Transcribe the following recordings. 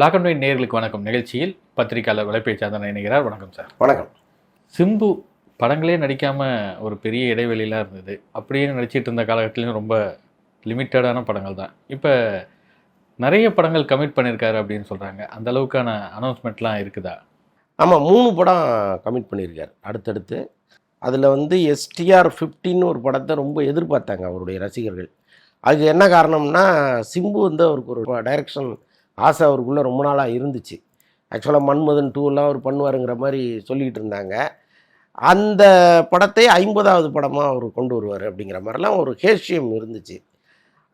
Black and white நேர்களுக்கு வணக்கம். நிகழ்ச்சியில் பத்திரிகையாளர் வலைப்பேச்சாளர் இணைகிறார். வணக்கம் சார் வணக்கம். சிம்பு படங்களே நடிக்காம ஒரு பெரிய இடைவெளியெலாம் இருந்தது. அப்படியே நடிச்சிட்டு இருந்த காலகட்டத்திலையும் ரொம்ப லிமிட்டடான படங்கள் தான். இப்போ நிறைய படங்கள் கமிட் பண்ணியிருக்காரு அப்படின்னு சொல்கிறாங்க அந்த அளவுக்கான அனௌன்ஸ்மெண்ட்லாம் இருக்குதா? ஆமாம் மூணு படம் கமிட் பண்ணியிருக்கார் அடுத்தடுத்து அதில் வந்து எஸ்டிஆர் ஃபிஃப்டின்னு ஒரு படத்தை ரொம்ப எதிர்பார்த்தாங்க அவருடைய ரசிகர்கள். அதுக்கு என்ன காரணம்னா சிம்பு வந்து அவருக்கு ஒரு டைரக்ஷன் ஆசை அவருக்குள்ளே ரொம்ப நாளாக இருந்துச்சு. ஆக்சுவலாக மன்மதன் டூலாம் அவர் பண்ணுவாருங்கிற மாதிரி சொல்லிக்கிட்டு இருந்தாங்க. அந்த படத்தை ஐம்பதாவது படமாக அவர் கொண்டு வருவார் அப்படிங்கிற மாதிரிலாம் ஒரு ஹேஷியம் இருந்துச்சு.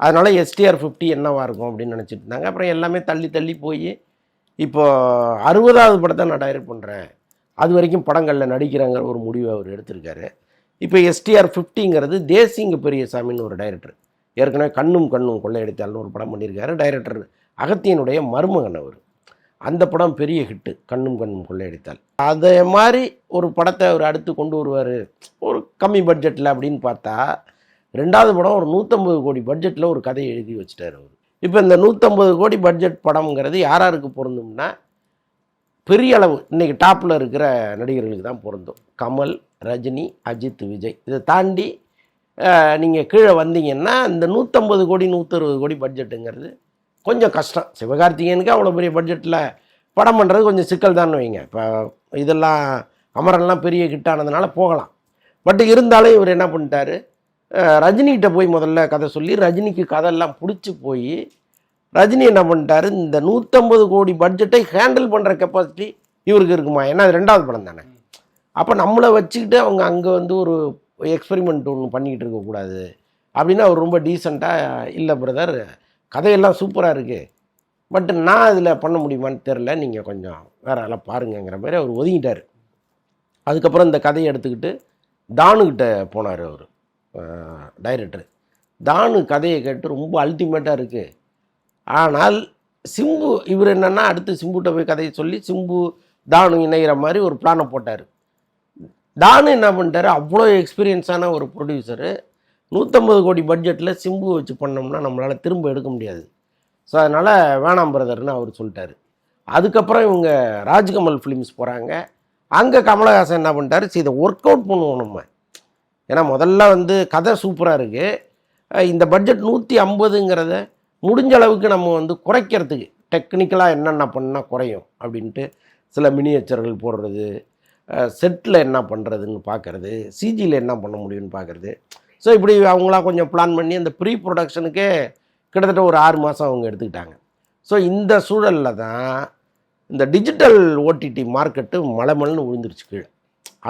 அதனால் எஸ்டிஆர் ஃபிஃப்டி என்னவாக இருக்கும் அப்படின்னு நினச்சிட்டு இருந்தாங்க. அப்புறம் எல்லாமே தள்ளி தள்ளி போய் இப்போது அறுபதாவது படத்தை நான் டைரக்ட் பண்ணுறேன் அது வரைக்கும் படங்களில் நடிக்கிறாங்கிற ஒரு முடிவை அவர் எடுத்திருக்காரு. இப்போ எஸ்டிஆர் ஃபிஃப்டிங்கிறது தேசிங்க பெரியசாமின்னு ஒரு டைரக்டர் ஏற்கனவே கண்ணும் கண்ணும் கொள்ளையடித்தால்னு ஒரு படம் பண்ணியிருக்காரு. டைரக்டர் அகத்தியனுடைய மருமகன் அவர். அந்த படம் பெரிய ஹிட்டு கண்ணும் கண்ணும் கொள்ளையடித்தால். அதே மாதிரி ஒரு படத்தை அவர் அடுத்து கொண்டு வருவார். ஒரு கம்மி பட்ஜெட்டில் அப்படின்னு பார்த்தா ரெண்டாவது படம் ஒரு நூற்றம்பது கோடி பட்ஜெட்டில் ஒரு கதையை எழுதி வச்சுட்டார் அவர். இப்போ இந்த நூற்றம்பது கோடி பட்ஜெட் படம்ங்கிறது யார் யாருக்கு பொருந்தும்னா பெரிய அளவு இன்றைக்கி டாப்பில் இருக்கிற நடிகர்களுக்கு தான் பொருந்தும். கமல் ரஜினி அஜித் விஜய். இதை தாண்டி நீங்கள் கீழே வந்தீங்கன்னா இந்த நூற்றம்பது கோடி நூற்றறுபது கோடி பட்ஜெட்டுங்கிறது கொஞ்சம் கஷ்டம். சிவகார்த்திகேயனுக்கு அவ்வளோ பெரிய பட்ஜெட்டில் படம் பண்ணுறது கொஞ்சம் சிக்கல் தான் வைங்க. இப்போ இதெல்லாம் அமரெல்லாம் பெரிய கிட்டானதுனால போகலாம். பட் இருந்தாலும் இவர் என்ன பண்ணிட்டாரு? ரஜினிகிட்ட போய் முதல்ல கதை சொல்லி ரஜினிக்கு கதையெல்லாம் பிடிச்சி போய் ரஜினி என்ன பண்ணிட்டாரு? இந்த நூற்றம்பது கோடி பட்ஜெட்டை ஹேண்டில் பண்ணுற கெப்பாசிட்டி இவருக்கு இருக்குமா? ஏன்னா அது ரெண்டாவது படம் தானே. அப்போ நம்மளை வச்சுக்கிட்டு அவங்க அங்கே வந்து ஒரு எக்ஸ்பெரிமெண்ட் ஒன்று பண்ணிக்கிட்டு இருக்கக்கூடாது. அப்படின்னு அவர் ரொம்ப டீசெண்டாக இல்லை பிரதர் கதையெல்லாம் சூப்பராக இருக்குது பட் நான் அதில் பண்ண முடியுமான்னு தெரில நீங்கள் கொஞ்சம் வேறு எல்லாம் பாருங்கங்கிற மாதிரி அவர் ஒதுங்கிட்டார். அதுக்கப்புறம் இந்த கதையை எடுத்துக்கிட்டு தானுக்கிட்ட போனார் அவர் டைரக்டர் தானு கதையை கேட்டு ரொம்ப அல்டிமேட்டாக இருக்குது ஆனால் சிம்பு இவர் என்னென்னா அடுத்து சிம்புகிட்ட போய் கதையை சொல்லி சிம்பு தானு இணைகிற மாதிரி ஒரு பிளானை போட்டார். தானு என்ன பண்ணிட்டார்? அவ்வளோ எக்ஸ்பீரியன்ஸான ஒரு ப்ரொடியூசரு நூற்றம்பது கோடி பட்ஜெட்டில் சிம்பு வச்சு பண்ணோம்னா நம்மளால் திரும்ப எடுக்க முடியாது. ஸோ அதனால் வேணாம் பிரதர்னு அவர் சொல்லிட்டாரு. அதுக்கப்புறம் இவங்க ராஜ்கமல் ஃபிலிம்ஸ் போகிறாங்க அங்கே கமலஹாசன் என்ன பண்ணிட்டாரு? சரி இதை ஒர்க் அவுட் பண்ணுவோம் நம்ம. ஏன்னா முதல்ல வந்து கதை சூப்பராக இருக்குது இந்த பட்ஜெட் நூற்றி ஐம்பதுங்கிறத முடிஞ்ச அளவுக்கு நம்ம வந்து குறைக்கிறதுக்கு டெக்னிக்கலாக என்னென்ன பண்ணால் குறையும் அப்படின்ட்டு சில மினியேச்சர்கள் போடுறது செட்டில் என்ன பண்ணுறதுன்னு பார்க்குறது சிஜியில் என்ன பண்ண முடியும்னு பார்க்குறது ஸோ இப்படி அவங்களாம் கொஞ்சம் பிளான் பண்ணி அந்த ப்ரீ ப்ரொடக்ஷனுக்கே கிட்டத்தட்ட ஒரு ஆறு மாதம் அவங்க எடுத்துக்கிட்டாங்க. ஸோ இந்த சூழலில் தான் இந்த டிஜிட்டல் ஓடிடி மார்க்கெட்டு மலைமல்னு விழுந்துருச்சு கீழே.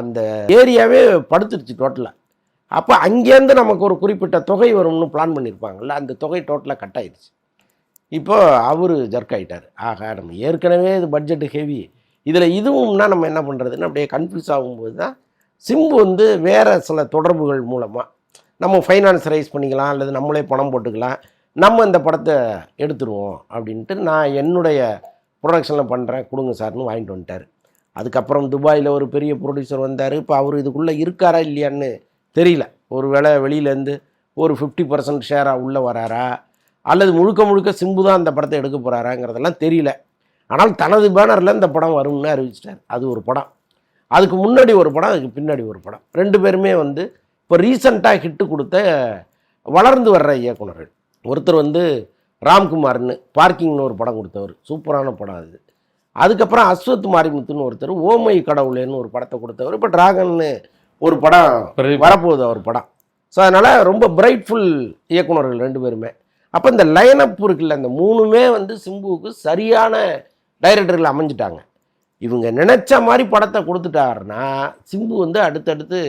அந்த ஏரியாவே படுத்துருச்சு டோட்டலாக அப்போ அங்கேருந்து நமக்கு ஒரு குறிப்பிட்ட தொகை வரும்னு பிளான் பண்ணியிருப்பாங்கல்ல அந்த தொகை டோட்டலாக கட் ஆயிடுச்சு. இப்போது அவர் ஜர்க் ஆகிட்டார் ஆகா நம்ம ஏற்கனவே இது பட்ஜெட்டு ஹெவி இதில் இதுவும்னா நம்ம என்ன பண்ணுறதுன்னு அப்படியே கன்ஃபியூஸ் ஆகும்போது தான் சிம்பு வந்து வேறு சில தொடர்புகள் மூலமாக நம்ம ஃபைனான்ஸ் ரைஸ் பண்ணிக்கலாம் அல்லது நம்மளே பணம் போட்டுக்கலாம். நம்ம இந்த படத்தை எடுத்துருவோம் அப்படின்ட்டு நான் என்னுடைய ப்ரொடக்ஷனில் பண்ணுறேன் கொடுங்க சார்னு வாங்கிட்டு வந்துட்டார். அதுக்கப்புறம் துபாயில் ஒரு பெரிய ப்ரொடியூசர் வந்தார். இப்போ அவர் இதுக்குள்ளே இருக்காரா இல்லையான்னு தெரியல. ஒரு வேளை வெளியிலேருந்து ஒரு ஃபிஃப்டி பர்சன்ட் ஷேராக உள்ளே வராரா? அல்லது முழுக்க முழுக்க சிம்பு தான் அந்த படத்தை எடுக்க போகிறாராங்கிறதெல்லாம் தெரியல. ஆனால் தனது பேனரில் இந்த படம் வரும்னு அறிவிச்சிட்டார். அது ஒரு படம். அதுக்கு முன்னாடி ஒரு படம் அதுக்கு பின்னாடி ஒரு படம். ரெண்டு பேருமே வந்து இப்போ ரீசண்டாக ஹிட்டு கொடுத்த வளர்ந்து வர்ற இயக்குனர்கள் ஒருத்தர் வந்து ராம்குமார்னு பார்க்கிங்னு ஒரு படம் கொடுத்தவர். சூப்பரான படம் அது. அதுக்கப்புறம் அஸ்வத் மாரிமுத்துன்னு ஒருத்தர் ஓமை கடவுளேன்னு ஒரு படத்தை கொடுத்தவர். இப்போ டிராகன்னு ஒரு படம். வரப்போகுது அவர் படம். ஸோ அதனால் ரொம்ப பிரைட்ஃபுல் இயக்குனர்கள் ரெண்டு பேருமே. அப்போ இந்த லைனப் இருக்குல்ல இந்த மூணுமே வந்து சிம்புவுக்கு சரியான டைரக்டர்கள் அமைஞ்சிட்டாங்க. இவங்க நினைச்ச மாதிரி படத்தை கொடுத்துட்டாருன்னா சிம்பு வந்து அடுத்தடுத்து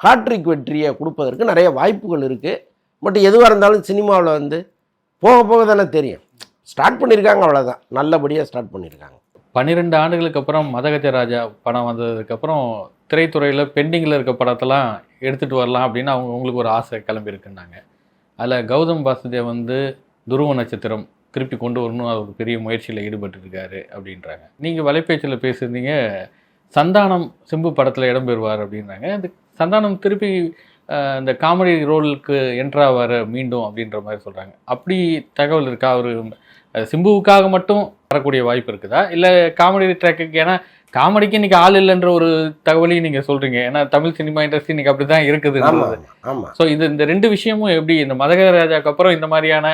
ஹாட்ரிக் வெற்றியை கொடுப்பதற்கு நிறைய வாய்ப்புகள் இருக்குது பட் எதுவாக இருந்தாலும் சினிமாவில் வந்து போக போக தானே தெரியும். ஸ்டார்ட் பண்ணியிருக்காங்க அவ்வளோதான் நல்லபடியாக ஸ்டார்ட் பண்ணியிருக்காங்க பன்னிரெண்டு ஆண்டுகளுக்கு அப்புறம் மதகஜ ராஜா படம் வந்ததுக்கப்புறம் திரைத்துறையில் பெண்டிங்கில் இருக்க படத்தெல்லாம் எடுத்துகிட்டு வரலாம் அப்படின்னு அவங்க உங்களுக்கு ஒரு ஆசை கிளம்பியிருக்குன்னாங்க அதில் கௌதம் வாசுதேவ் வந்து துருவ நட்சத்திரம் திருப்பி கொண்டு வரணும் அவர் ஒரு பெரிய முயற்சியில் ஈடுபட்டிருக்காரு அப்படின்றாங்க. நீங்கள் வலைப்பேச்சில் பேசியிருந்தீங்க சந்தானம் சிம்பு படத்தில் இடம்பெறுவார் அப்படின்றாங்க. அது சந்தானம் திருப்பி இந்த காமெடி ரோலுக்கு என்ட்ராவார் மீண்டும் அப்படின்ற மாதிரி சொல்கிறாங்க அப்படி தகவல் இருக்கா? அவர் சிம்புவுக்காக மட்டும் வரக்கூடிய வாய்ப்பு இருக்குதா? இல்லை காமெடி ட்ராக்குக்கு ஏன்னா காமெடிக்கு இன்னைக்கு ஆள் இல்லைன்ற ஒரு தகவலையும் நீங்க சொல்றீங்க. ஏன்னா தமிழ் சினிமா இண்டஸ்ட்ரி இன்னைக்கு அப்படிதான் இருக்குது. ஆமா ஆமா. ஸோ இது இந்த ரெண்டு விஷயமும் எப்படி இந்த மதகர ராஜாக்கு அப்புறம் இந்த மாதிரியான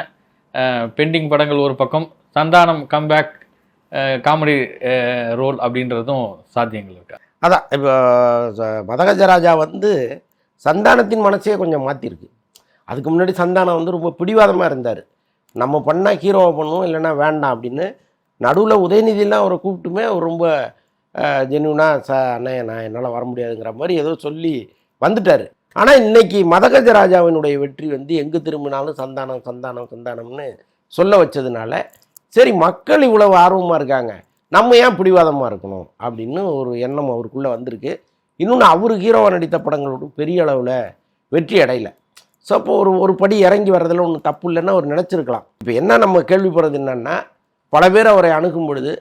பெண்டிங் படங்கள் ஒரு பக்கம் சந்தானம் கம்பேக் காமெடி ரோல் அப்படின்றதும் சாத்தியங்கள் இருக்கா? அதான் இப்போ மதகஜராஜா வந்து சந்தானத்தின் மனசையே கொஞ்சம் மாற்றிருக்கு அதுக்கு முன்னாடி சந்தானம் வந்து ரொம்ப பிடிவாதமாக இருந்தார். நம்ம பண்ணால் ஹீரோவை பண்ணுவோம் இல்லைன்னா வேண்டாம் அப்படின்னு நடுவில் உதயநிதியெலாம் அவரை கூப்பிட்டுமே அவர் ரொம்ப ஜென்யூனாக ச அண்ணே நான் என்னால் வர முடியாதுங்கிற மாதிரி ஏதோ சொல்லி வந்துட்டார். ஆனால் இன்றைக்கி மதகஜராஜாவினுடைய வெற்றி வந்து எங்கே திரும்பினாலும் சந்தானம் சந்தானம் சந்தானம்னு சொல்ல வச்சதுனால சரி மக்கள் இவ்வளவு ஆர்வமாக இருக்காங்க. நம்ம ஏன் பிடிவாதமாக இருக்கணும் அப்படின்னு ஒரு எண்ணம் அவருக்குள்ளே வந்திருக்கு. இன்னொன்று அவர் ஹீரோவாக நடித்த படங்களோட பெரிய அளவில் வெற்றி அடையில. ஸோ அப்போ ஒரு ஒரு படி இறங்கி வர்றதில் ஒன்றும் தப்பு இல்லைன்னா அவர் நினச்சிருக்கலாம். இப்போ என்ன நம்ம கேள்விப்படுறது என்னென்னா பல பேர் அவரை அணுகும் பொழுது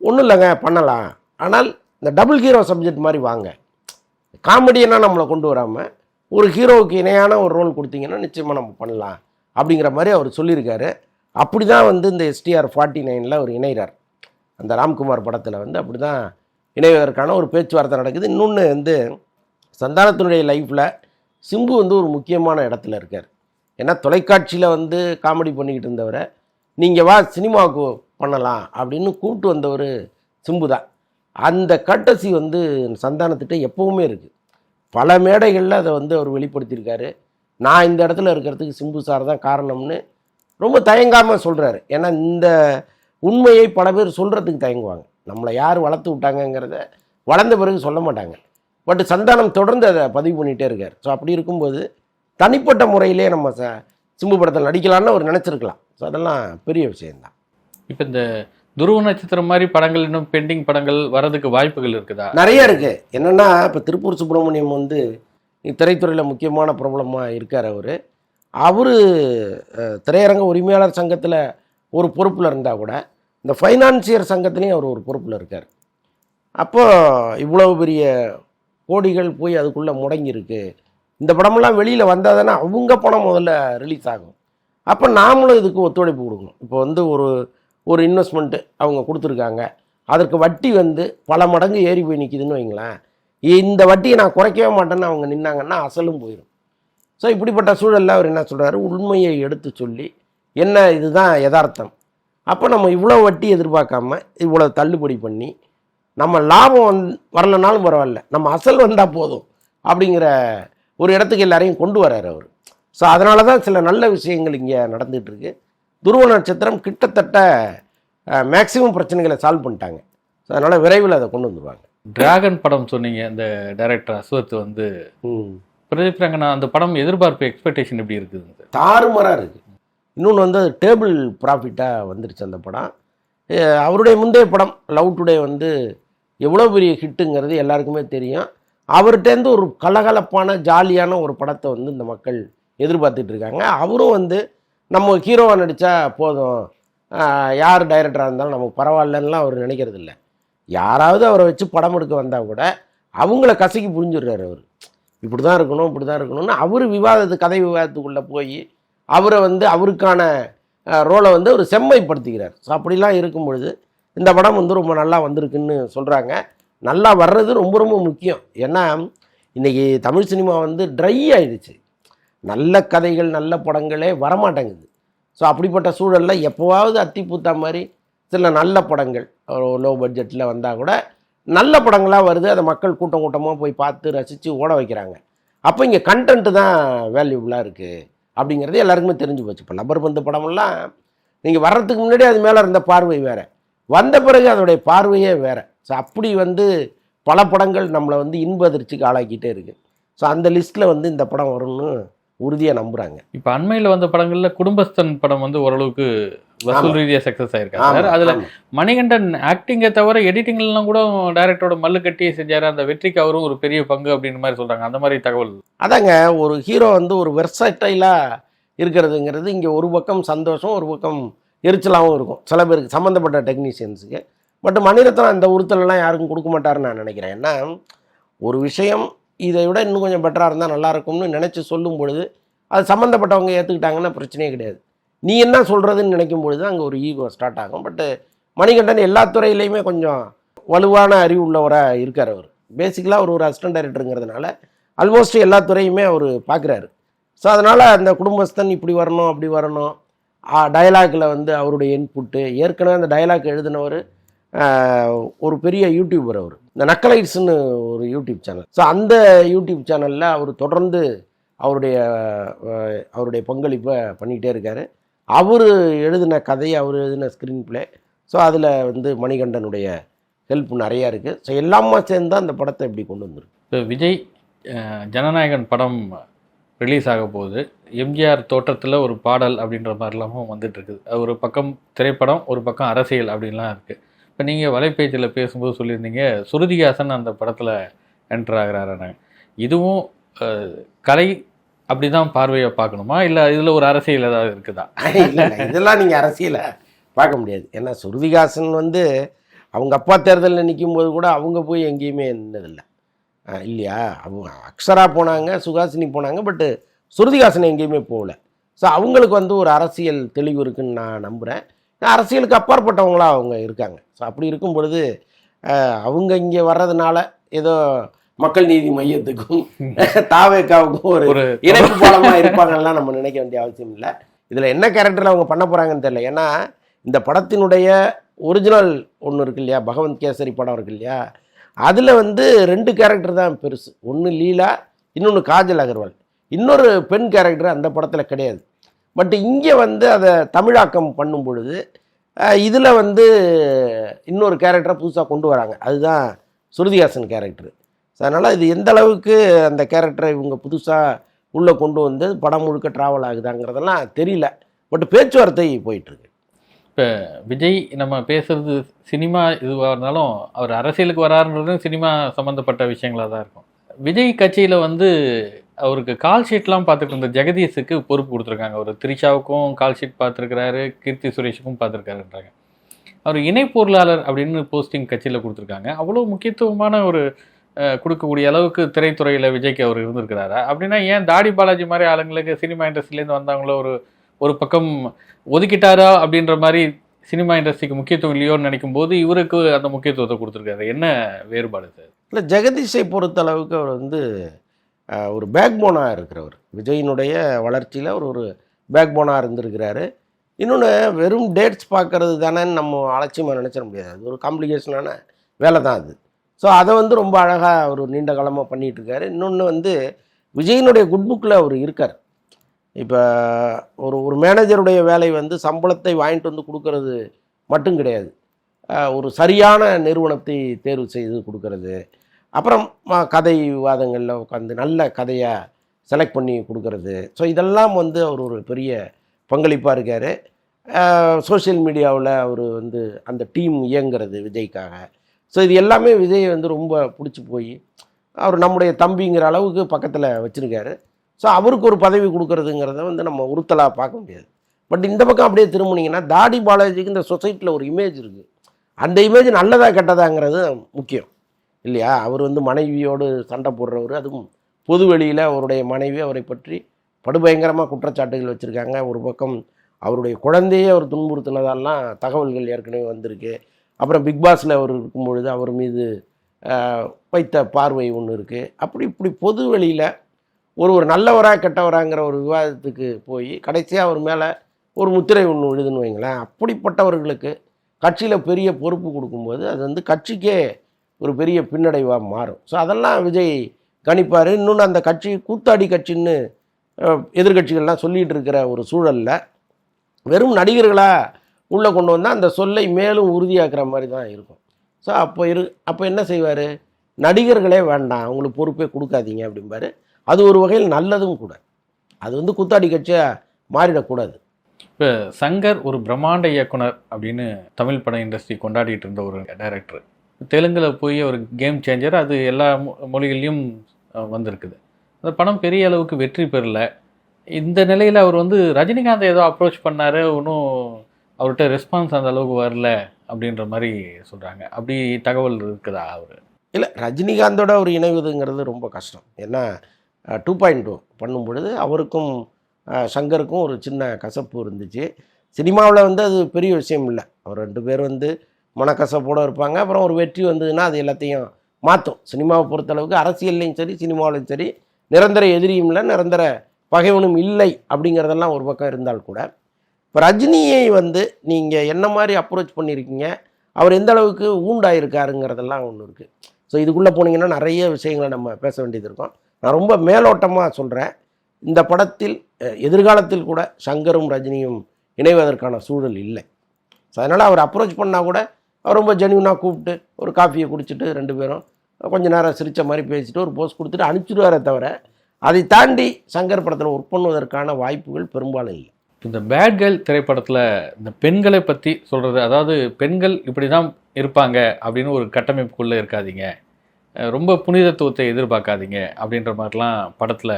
ஒன்றும் இல்லைங்க பண்ணலாம். ஆனால் இந்த டபுள் ஹீரோ சப்ஜெக்ட் மாதிரி வாங்க. காமெடியெல்லாம் நம்மளை கொண்டு வராமல் ஒரு ஹீரோவுக்கு இணையான ஒரு ரோல் கொடுத்தீங்கன்னா நிச்சயமாக நம்ம பண்ணலாம். அப்படிங்கிற மாதிரி அவர் சொல்லியிருக்காரு. அப்படி தான் வந்து இந்த எஸ்டிஆர் ஃபார்ட்டி நைனில் அவர் இணைகிறார் அந்த ராம்குமார் படத்தில் வந்து அப்படி தான் இணைவதற்கான ஒரு பேச்சுவார்த்தை நடக்குது. இன்னொன்று வந்து சந்தானத்தினுடைய லைஃப்பில் சிம்பு வந்து ஒரு முக்கியமான இடத்துல இருக்கார். ஏன்னா தொலைக்காட்சியில் வந்து காமெடி பண்ணிக்கிட்டு இருந்தவரை நீங்கள் வா சினிமாவுக்கு பண்ணலாம் அப்படின்னு கூப்பிட்டு வந்தவர் சிம்பு தான். அந்த கட்டசி வந்து சந்தானத்திட்ட எப்போவுமே இருக்குது பல மேடைகளில் அதை வந்து அவர் வெளிப்படுத்தியிருக்காரு. நான் இந்த இடத்துல இருக்கிறதுக்கு சிம்பு சார் தான் காரணம்னு ரொம்ப தயங்காமல் சொல்கிறாரு ஏன்னா இந்த உண்மையை பல பேர் சொல்கிறதுக்கு தயங்குவாங்க. நம்மளை யார் வளர்த்து விட்டாங்கங்கிறத வளர்ந்த பிறகு சொல்ல மாட்டாங்க. பட் சந்தானம் தொடர்ந்து அதை பதிவு பண்ணிகிட்டே இருக்கார். ஸோ அப்படி இருக்கும்போது தனிப்பட்ட முறையிலே நம்ம ச சிம்பு படத்தில் நடிக்கலாம்னு அவர் நினச்சிருக்கலாம். ஸோ அதெல்லாம் பெரிய விஷயம்தான். இப்போ இந்த துருவ நட்சத்திரம் மாதிரி படங்கள் இன்னும் பெண்டிங் படங்கள் வரதுக்கு வாய்ப்புகள் இருக்குதா? நிறைய இருக்கு. என்னன்னா இப்போ திருப்பூர் சுப்பிரமணியம் வந்து திரைத்துறையில் முக்கியமான பிரபலமாக இருக்கார் அவர். அவர் திரையரங்க உரிமையாளர் சங்கத்தில் ஒரு பொறுப்பில் இருந்தால் கூட இந்த ஃபைனான்சியர் சங்கத்துலேயும் அவர் ஒரு பொறுப்பில் இருக்கார். அப்போ இவ்வளவு பெரிய கோடிகள் போய் அதுக்குள்ளே முடங்கியிருக்கு. இந்த படமெல்லாம் வெளியில் வந்தால் தானே அவங்க பணம் முதல்ல ரிலீஸ் ஆகும். அப்போ நாமளும் இதுக்கு ஒத்துழைப்பு கொடுக்கணும். இப்போ வந்து ஒரு ஒரு இன்வெஸ்ட்மெண்ட்டு அவங்க கொடுத்துருக்காங்க. அதற்கு வட்டி வந்து பல மடங்கு ஏறி போய் நிற்கிதுன்னு வைங்களேன். இந்த வட்டியை நான் குறைக்கவே மாட்டேன்னு அவங்க நின்னாங்கன்னா அசலும் போயிடும் ஸோ இப்படிப்பட்ட சூழலில் அவர் என்ன சொல்கிறாரு உண்மையை எடுத்து சொல்லி என்ன இதுதான் யதார்த்தம்? அப்போ நம்ம இவ்வளோ வட்டி எதிர்பார்க்காம இவ்வளோ தள்ளுபடி பண்ணி நம்ம லாபம் வந் வரலனாலும் பரவாயில்ல. நம்ம அசல் வந்தால் போதும் அப்படிங்கிற ஒரு இடத்துக்கு எல்லாரையும் கொண்டு வராரு அவர். ஸோ அதனால தான் சில நல்ல விஷயங்கள் இங்கே நடந்துகிட்டு இருக்கு. துருவ நட்சத்திரம் கிட்டத்தட்ட மேக்சிமம் பிரச்சனைகளை சால்வ் பண்ணிட்டாங்க. ஸோ அதனால் விரைவில் அதை கொண்டு வந்துருவாங்க. டிராகன் படம் சொன்னீங்க இந்த டைரக்டர் அஸ்வத் வந்து. பிரதீப் ரங்கனா அந்த படம் எதிர்பார்ப்பு எக்ஸ்பெக்டேஷன் எப்படி இருக்குது? தாறுமாறாக இருக்குது இன்னொன்று வந்து அது டேபிள் ப்ராஃபிட்டாக வந்துருச்சு அந்த படம். அவருடைய முந்தைய படம் லவ் டுடே வந்து எவ்வளோ பெரிய ஹிட்டுங்கிறது எல்லாருக்குமே தெரியும். அவர்கிட்டேருந்து ஒரு கலகலப்பான ஜாலியான ஒரு படத்தை வந்து இந்த மக்கள் எதிர்பார்த்துட்டு இருக்காங்க. அவரும் வந்து நம்ம ஹீரோவாக நடித்தா போதும். யார் டைரக்டராக இருந்தாலும் நமக்கு பரவாயில்லன்னுலாம் அவர் நினைக்கிறது இல்லை யாராவது அவரை வச்சு படம் எடுக்க வந்தால் கூட அவங்கள கசக்கி புரிஞ்சிடுறாரு அவர். இப்படி தான் இருக்கணும் இப்படி தான் இருக்கணும்னு அவர் விவாதத்து கதை விவாதத்துக்குள்ளே போய் அவரை வந்து அவருக்கான ரோலை வந்து அவர் செம்மைப்படுத்திக்கிறார். ஸோ அப்படிலாம் இருக்கும் பொழுது இந்த படம் வந்து ரொம்ப நல்லா வந்திருக்குன்னு சொல்கிறாங்க நல்லா வர்றது ரொம்ப ரொம்ப முக்கியம். ஏன்னா இன்றைக்கி தமிழ் சினிமா வந்து ட்ரை ஆயிடுச்சு. நல்ல கதைகள் நல்ல படங்களே வரமாட்டேங்குது. ஸோ அப்படிப்பட்ட சூழலில் எப்போவாவது அத்தி பூத்தா மாதிரி சில நல்ல படங்கள் லோ பட்ஜெட்டில் வந்தால் கூட நல்ல படங்களாக வருது. அதை மக்கள் கூட்டம் கூட்டமாக போய் பார்த்து ரசித்து ஓட வைக்கிறாங்க. அப்போ இங்கே கண்டென்ட்டு தான் வேல்யூபுளாக இருக்குது அப்படிங்கிறது எல்லாருக்குமே தெரிஞ்சு போச்சு. இப்போ லப்பர் பந்து படமெல்லாம் நீங்கள் வர்றதுக்கு முன்னாடி அது மேலே இருந்த பார்வை வேறு. வந்த பிறகு அதோடைய பார்வையே வேறு. ஸோ அப்படி வந்து பல படங்கள் நம்மளை வந்து இன்ப அதிர்ச்சிக்கு ஆளாக்கிட்டே இருக்குது ஸோ அந்த லிஸ்ட்டில் வந்து இந்த படம் வரும்னு உறுதியாக நம்புகிறாங்க இப்போ அண்மையில் வந்த படங்கள்ல குடும்பஸ்தன் படம் வந்து ஓரளவுக்கு வசூல் ஆமா. ரீதியா சக்சஸ் ஆயிருக்காங்க சார் அதுல மணிகண்டன் ஆக்டிங்கை தவிர எடிட்டிங்லாம் கூட டைரக்டரோட மல்லு கட்டி செஞ்சாரு. அந்த வெற்றிக்கு அவரும் ஒரு பெரிய பங்கு அப்படின்னு மாதிரி சொல்றாங்க. அந்த மாதிரி தகவல். அதாங்க ஒரு ஹீரோ வந்து ஒரு வெர்சைட்டைலாக இருக்கிறதுங்கிறது இங்கே ஒரு பக்கம் சந்தோஷம் ஒரு பக்கம் எரிச்சலாகவும் இருக்கும். சில பேருக்கு சம்மந்தப்பட்ட டெக்னீஷியன்ஸுக்கு பட் மணிரத்னம் அந்த உறுத்தலெல்லாம் யாருக்கும் கொடுக்க மாட்டாருன்னு நான் நினைக்கிறேன். ஏன்னா ஒரு விஷயம் இதை விட இன்னும் கொஞ்சம் பெட்டராக இருந்தால் நல்லா இருக்கும்னு நினச்சி சொல்லும் பொழுது அது சம்மந்தப்பட்டவங்க ஏற்றுக்கிட்டாங்கன்னா பிரச்சனையே கிடையாது. நீ என்ன சொல்கிறதுன்னு நினைக்கும் பொழுது அங்கே ஒரு ஈகோ ஸ்டார்ட் ஆகும். பட்டு மணிகண்டன் எல்லா துறையிலையுமே கொஞ்சம் வலுவான அறிவு உள்ளவராக இருக்கார் அவர். பேசிக்கலாக ஒரு ஒரு அசிஸ்டன்ட் டைரக்டருங்கிறதுனால ஆல்மோஸ்ட் எல்லா துறையுமே அவர் பார்க்குறாரு ஸோ அதனால் அந்த குடும்பஸ்தன் இப்படி வரணும் அப்படி வரணும் டயலாகில் வந்து அவருடைய இன்புட்டு ஏற்கனவே அந்த டயலாக் எழுதினவர் ஒரு பெரிய யூடியூபர் அவர். இந்த நக்கலைட்ஸ்னு ஒரு யூடியூப் சேனல். ஸோ அந்த யூடியூப் சேனலில் அவர் தொடர்ந்து அவருடைய அவருடைய பங்களிப்பை பண்ணிகிட்டே இருக்கார். அவர் எழுதின கதை அவர் எழுதின ஸ்க்ரீன் ப்ளே ஸோ அதில் வந்து மணிகண்டனுடைய ஹெல்ப் நிறையா இருக்குது ஸோ எல்லாமே சேர்ந்து தான் அந்த படத்தை இப்படி கொண்டு வந்துருக்கு? இப்போ விஜய் ஜனநாயகன் படம் ரிலீஸ் ஆக போகுது. எம்ஜிஆர் தோற்றத்தில் ஒரு பாடல் அப்படின்ற மாதிரிலாமும் வந்துட்டு இருக்குது. அது ஒரு பக்கம் திரைப்படம் ஒரு பக்கம் அரசியல் அப்படின்லாம் இருக்குது இப்போ நீங்கள் வலைபேச்சில் பேசும்போது சொல்லியிருந்தீங்க சுருதிகாசன் அந்த படத்தில் என்டர் ஆகிறாரு இதுவும் கலை அப்படி தான் பார்வையை பார்க்கணுமா? இல்லை இதில் ஒரு அரசியல் ஏதாவது இருக்குதா? இல்லை இதெல்லாம் நீங்கள் அரசியலை பார்க்க முடியாது. ஏன்னா சுருதிகாசன் வந்து அவங்க அப்பா தேர்தலில் நிற்கும் போது கூட அவங்க போய் எங்கேயுமே நின்னதில்லை. இல்லையா? அவங்க அக்ஷரா போனாங்க சுகாசினி போனாங்க பட்டு சுருதிகாசன் எங்கேயுமே போகல. ஸோ அவங்களுக்கு வந்து ஒரு அரசியல் தெளிவு இருக்குன்னு நான் நம்புகிறேன் அரசியலுக்கு அப்பாற்பட்டவங்களா அவங்க இருக்காங்க. ஸோ அப்படி இருக்கும் பொழுது அவங்க இங்கே வர்றதுனால ஏதோ மக்கள் நீதி மையத்துக்கும் தாவேக்காவுக்கும் ஒரு இணைப்பு பாலமா இருப்பாங்கலாம் நம்ம நினைக்க வேண்டிய அவசியம் இல்லை. இதில் என்ன கேரக்டரில் அவங்க பண்ண போகிறாங்கன்னு தெரியல. ஏன்னா இந்த படத்தினுடைய ஒரிஜினல் ஒன்று இருக்கு இல்லையா? பகவந்த் கேசரி படம் இருக்கு இல்லையா? அதில் வந்து ரெண்டு கேரக்டர் தான் பெருசு. ஒன்று லீலா இன்னொன்று காஜல் அகர்வால். இன்னொரு பெண் கேரக்டர் அந்த படத்தில் கிடையாது. பட் இங்கே வந்து அதை தமிழாக்கம் பண்ணும் பொழுது இதில் வந்து இன்னொரு கேரக்டரை புதுசாக கொண்டு வராங்க. அதுதான் சுருதிஹாசன் கேரக்டர் ஸோ அதனால் இது எந்த அளவுக்கு அந்த கேரக்டரை இவங்க புதுசாக உள்ளே கொண்டு வந்து படம் முழுக்க ட்ராவல் ஆகுதாங்கிறதெல்லாம் தெரியல. பட் பேச்சுவார்த்தை போயிட்டுருக்கு இப்போ விஜய் நம்ம பேசுறது சினிமா இதுவாக இருந்தாலும் அவர் அரசியலுக்கு வராருன்றதும் சினிமா சம்மந்தப்பட்ட விஷயங்களாக தான் இருக்கும். விஜய் கட்சியில் வந்து அவருக்கு கால் ஷீட்லாம் பார்த்துட்டு இருந்த ஜெகதீஷுக்கு பொறுப்பு கொடுத்துருக்காங்க. அவர் திரிஷாவுக்கும் கால் ஷீட் பார்த்துருக்கிறாரு கீர்த்தி சுரேஷுக்கும் பார்த்துருக்காருன்றாங்க. அவர் இணை பொருளாளர் அப்படின்னு போஸ்டிங் கட்சியில் கொடுத்துருக்காங்க. அவ்வளோ முக்கியத்துவமான ஒரு கொடுக்கக்கூடிய அளவுக்கு திரைத்துறையில் விஜய்க்கு அவர் இருந்திருக்கிறாரா? அப்படின்னா ஏன் தாடி பாலாஜி மாதிரி ஆளுங்களுக்கு சினிமா இண்டஸ்ட்ரியிலேருந்து வந்தவங்களோ ஒரு ஒரு பக்கம் ஒதுக்கிட்டாரா அப்படின்ற மாதிரி சினிமா இண்டஸ்ட்ரிக்கு முக்கியத்துவம் இல்லையோன்னு நினைக்கும் போது இவருக்கு அந்த முக்கியத்துவத்தை கொடுத்துருக்காரு. என்ன வேறுபாடு சார்? இல்லை ஜெகதீஷை பொறுத்த அளவுக்கு அவர் வந்து ஒரு பேக் போனாக இருக்கிறவர். விஜயினுடைய வளர்ச்சியில் அவர் ஒரு பேக் போனாக இருந்திருக்கிறாரு. இன்னொன்று வெறும் டேட்ஸ் பார்க்கறது தானே நம்ம அலட்சியமாக நினச்சிட முடியாது. அது ஒரு காம்ப்ளிகேஷனான வேலை தான் அது. ஸோ அதை வந்து ரொம்ப அழகாக அவர் நீண்ட காலமாக பண்ணிகிட்ருக்காரு இன்னொன்று வந்து விஜயினுடைய குட் புக்கில் அவர் இருக்கார். இப்போ ஒரு ஒரு மேனேஜருடைய வேலை வந்து சம்பளத்தை வாங்கிட்டு வந்து கொடுக்கறது மட்டும் கிடையாது. ஒரு சரியான நிறுவனத்தை தேர்வு செய்து கொடுக்கறது. அப்புறம் கதை விவாதங்களில் உட்காந்து நல்ல கதையாக செலக்ட் பண்ணி கொடுக்கறது. ஸோ இதெல்லாம் வந்து அவர் ஒரு பெரிய பங்களிப்பாக இருக்கார். சோஷியல் மீடியாவில் அவர் வந்து அந்த டீம் இயங்கிறது விஜய்க்காக. ஸோ இது எல்லாமே விஜய் வந்து ரொம்ப பிடிச்சி போய் அவர் நம்முடைய தம்பிங்கிற அளவுக்கு பக்கத்தில் வச்சுருக்காரு. ஸோ அவருக்கு ஒரு பதவி கொடுக்கறதுங்கிறத வந்து நம்ம உறுத்தலாக பார்க்க முடியாது. பட் இந்த பக்கம் அப்படியே திரும்பினீங்கன்னா தாடி பாலாஜிக்கு இந்த சொசைட்டியில் ஒரு இமேஜ் இருக்குது அந்த இமேஜ் நல்லதா கெட்டதாங்கிறது முக்கியம். இல்லையா? அவர் வந்து மனைவியோடு சண்டை போடுறவர். அதுவும் பொது வெளியில் அவருடைய மனைவி அவரை பற்றி படுபயங்கரமாக குற்றச்சாட்டுகள் வச்சுருக்காங்க. ஒரு பக்கம் அவருடைய குழந்தையே அவர் துன்புறுத்தினதாலாம் தகவல்கள் ஏற்கனவே வந்திருக்கு. அப்புறம் பிக் பாஸில் அவர் இருக்கும் பொழுது அவர் மீது வைத்த பார்வை ஒன்று இருக்குது அப்படி இப்படி பொது வெளியில் ஒரு ஒரு நல்லவரா கெட்டவராங்கிற ஒரு விவாதத்துக்கு போய் கடைசியாக அவர் மேலே ஒரு முத்திரை ஒன்று விழுதுன்னு வைங்களேன். அப்படிப்பட்டவர்களுக்கு கட்சியில் பெரிய பொறுப்பு கொடுக்கும்போது அது வந்து கட்சிக்கே ஒரு பெரிய பின்னடைவாக மாறும். ஸோ அதெல்லாம் விஜய் கணிப்பார். இன்னொன்று அந்த கட்சி கூத்தாடி கட்சின்னு எதிர்கட்சிகள்லாம் எதிர்க்கட்சிகள்லாம் சொல்லிகிட்டு இருக்கிற ஒரு சூழலில் வெறும் நடிகர்களாக உள்ளே கொண்டு வந்தால் அந்த சொல்லை மேலும் உறுதியாக்குற மாதிரி தான் இருக்கும். ஸோ அப்போ இரு அப்போ என்ன செய்வார்? நடிகர்களே வேண்டாம் அவங்களுக்கு பொறுப்பே கொடுக்காதீங்க அப்படிம்பாரு. அது ஒரு வகையில் நல்லதும் கூட. அது வந்து கூத்தாடி கட்சியாக மாறிடக்கூடாது. இப்போ சங்கர் ஒரு பிரம்மாண்ட இயக்குனர் அப்படின்னு தமிழ் பட இண்டஸ்ட்ரி கொண்டாடிட்டு இருந்த ஒரு டைரக்டர். தெலுங்கில் போய் ஒரு கேம் சேஞ்சர் அது எல்லா மொ- மொழிகள்லையும் வந்திருக்குது. அந்த படம் பெரிய அளவுக்கு வெற்றி பெறல. இந்த நிலையில் அவர் வந்து ரஜினிகாந்த் ஏதோ அப்ரோச் பண்ணார் ஒன்றும் அவர்கிட்ட ரெஸ்பான்ஸ் அந்த அளவுக்கு வரல அப்படின்ற மாதிரி சொல்கிறாங்க அப்படி தகவல் இருக்குதா அவர்? இல்லை ரஜினிகாந்தோட ஒரு இணைவதுங்கிறது ரொம்ப கஷ்டம். ஏன்னா டூ பாயிண்ட் டூ பண்ணும் பொழுது அவருக்கும் சங்கருக்கும் ஒரு சின்ன கசப்பு இருந்துச்சு. சினிமாவில் வந்து அது பெரிய விஷயம் இல்லை. அவர் ரெண்டு பேர் வந்து மனக்கசப்போட இருப்பாங்க. அப்புறம் ஒரு வெற்றி வந்ததுன்னா அது எல்லாத்தையும் மாற்றும் சினிமாவை பொறுத்தளவுக்கு அரசியல்லையும் சரி சினிமாவிலையும் சரி நிரந்தர எதிரியும் இல்லை நிரந்தர பகைவனும் இல்லை அப்படிங்கிறதெல்லாம் ஒரு பக்கம் இருந்தால் கூட. இப்போ ரஜினியை வந்து நீங்கள் என்ன மாதிரி அப்ரோச் பண்ணியிருக்கீங்க? அவர் எந்த அளவுக்கு ஊண்டாயிருக்காருங்கிறதெல்லாம் ஒன்று இருக்குது ஸோ இதுக்குள்ளே போனீங்கன்னா நிறைய விஷயங்களை நம்ம பேச வேண்டியது இருக்கும். நான் ரொம்ப மேலோட்டமாக சொல்கிறேன் இந்த படத்தில் எதிர்காலத்தில் கூட சங்கரும் ரஜினியும் இணைவதற்கான சூழல் இல்லை. ஸோ அதனால் அவர் அப்ரோச் பண்ணால் கூட ரொம்ப ஜென்யூனாக கூப்பிட்டு ஒரு காஃபியை குடிச்சிட்டு ரெண்டு பேரும் கொஞ்சம் நேரம் சிரித்த மாதிரி பேசிட்டு ஒரு போஸ்ட் கொடுத்துட்டு அனுப்பிச்சிடுவாரே தவிர அதை தாண்டி சங்கர் படத்தில் ஒர்க் பண்ணுவதற்கான வாய்ப்புகள் பெரும்பாலும் இல்லை. இந்த பேட் கேர்ள் திரைப்படத்தில் இந்த பெண்களை பற்றி சொல்கிறது அதாவது பெண்கள் இப்படி தான் இருப்பாங்க அப்படின்னு ஒரு கட்டமைப்புக்குள்ளே இருக்காதீங்க. ரொம்ப புனிதத்துவத்தை எதிர்பார்க்காதீங்க அப்படின்ற மாதிரிலாம் படத்தில்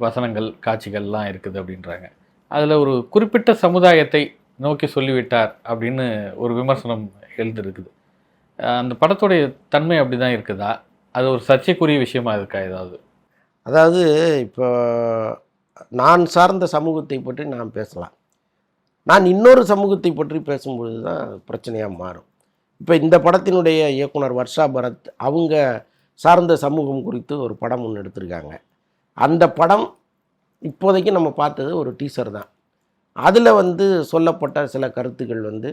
வசனங்கள் காட்சிகள்லாம் இருக்குது அப்படின்றாங்க. அதில் ஒரு குறிப்பிட்ட சமுதாயத்தை நோக்கி சொல்லிவிட்டார் அப்படின்னு ஒரு விமர்சனம் எழுந்திருக்குது. அந்த படத்துடைய தன்மை அப்படி தான் இருக்குதா? அது ஒரு சர்ச்சைக்குரிய விஷயமா இருக்கா ஏதாவது? அதாவது இப்போ நான் சார்ந்த சமூகத்தை பற்றி நான் பேசலாம். நான் இன்னொரு சமூகத்தை பற்றி பேசும்பொழுது தான் பிரச்சனையாக மாறும். இப்போ இந்த படத்தினுடைய இயக்குனர் வர்ஷா பரத் அவங்க சார்ந்த சமூகம் குறித்து ஒரு படம் ஒன்று எடுத்திருக்காங்க. அந்த படம் இப்போதைக்கு நம்ம பார்த்தது ஒரு டீசர் தான். அதில் வந்து சொல்லப்பட்ட சில கருத்துக்கள் வந்து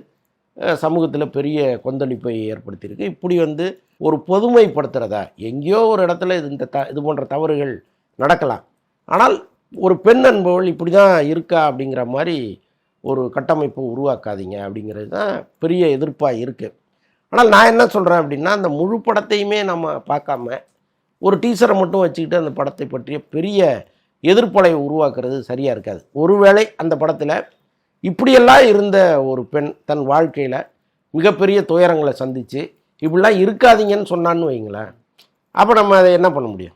சமூகத்தில் பெரிய கொந்தளிப்பை ஏற்படுத்தியிருக்கு. இப்படி வந்து ஒரு பொதுமைப்படுத்துகிறதா எங்கேயோ ஒரு இடத்துல இது இந்த த இது போன்ற தவறுகள் நடக்கலாம். ஆனால் ஒரு பெண் அன்பவள் இப்படி தான் இருக்கா அப்படிங்கிற மாதிரி ஒரு கட்டமைப்பை உருவாக்காதீங்க அப்படிங்கிறது தான் பெரிய எதிர்ப்பாக இருக்குது ஆனால் நான் என்ன சொல்கிறேன் அப்படின்னா அந்த முழு படத்தையுமே நம்ம பார்க்காம ஒரு டீசரை மட்டும் வச்சுக்கிட்டு அந்த படத்தை பற்றிய பெரிய எதிர்ப்பலை உருவாக்குறது சரியாக இருக்காது. ஒருவேளை அந்த படத்தில் இப்படியெல்லாம் இருந்த ஒரு பெண் தன் வாழ்க்கையில் மிகப்பெரிய துயரங்களை சந்தித்து இப்படிலாம் இருக்காதீங்கன்னு சொன்னான்னு வைங்களேன் அப்போ நம்ம அதை என்ன பண்ண முடியும்?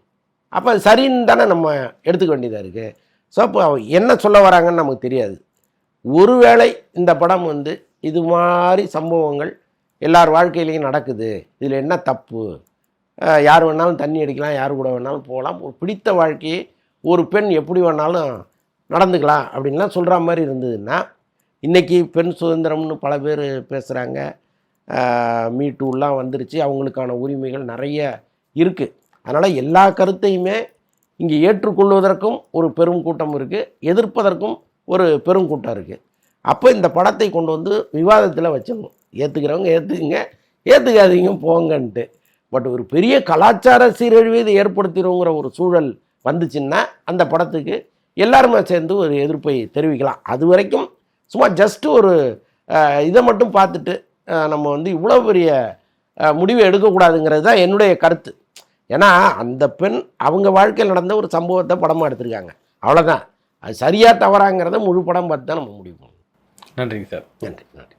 அப்போ சரின்னு தானே நம்ம எடுத்துக்க வேண்டியதாக இருக்குது ஸோ அப்போ அவ என்ன சொல்ல வராங்கன்னு நமக்கு தெரியாது. ஒருவேளை இந்த படம் வந்து இது மாதிரி சம்பவங்கள் எல்லார் வாழ்க்கையிலையும் நடக்குது. இதில் என்ன தப்பு? யார் வேணாலும் தண்ணி அடிக்கலாம் யார் கூட வேணாலும் போகலாம். ஒரு பிடித்த வாழ்க்கையை ஒரு பெண் எப்படி வேணாலும் நடந்துக்கலாம் அப்படின்லாம் சொல்கிற மாதிரி இருந்ததுன்னா இன்றைக்கி பெண் சுதந்திரம்னு பல பேர் பேசுகிறாங்க மீட்டூலாம் வந்துருச்சு. அவங்களுக்கான உரிமைகள் நிறைய இருக்குது அதனால் எல்லா கருத்தையுமே இங்கே ஏற்றுக்கொள்வதற்கும் ஒரு பெரும் கூட்டம் இருக்குது எதிர்ப்பதற்கும் ஒரு பெரும் கூட்டம் இருக்குது அப்போ இந்த படத்தை கொண்டு வந்து விவாதத்தில் வச்சிடணும். ஏற்றுக்கிறவங்க ஏற்றுக்குங்க ஏற்றுக்காதீங்க போங்கன்ட்டு. பட் ஒரு பெரிய கலாச்சார சீரழிவை இது ஏற்படுத்திடுங்கிற ஒரு சூழல் வந்துச்சுன்னா அந்த படத்துக்கு எல்லாருமே சேர்ந்து ஒரு எதிர்ப்பை தெரிவிக்கலாம். அது வரைக்கும் சும்மா ஜஸ்ட் ஒரு இதை மட்டும் பார்த்துட்டு நம்ம வந்து இவ்வளோ பெரிய முடிவை எடுக்கக்கூடாதுங்கிறது தான் என்னுடைய கருத்து. ஏன்னா அந்த பெண் அவங்க வாழ்க்கையில் நடந்த ஒரு சம்பவத்தை படமாக எடுத்திருக்காங்க. அவ்வளோதான் அது சரியாக தவறாங்கிறத முழு படம் பார்த்து தான் நம்ம முடிவு பண்ணணும். நன்றிங்க சார். நன்றி நன்றி.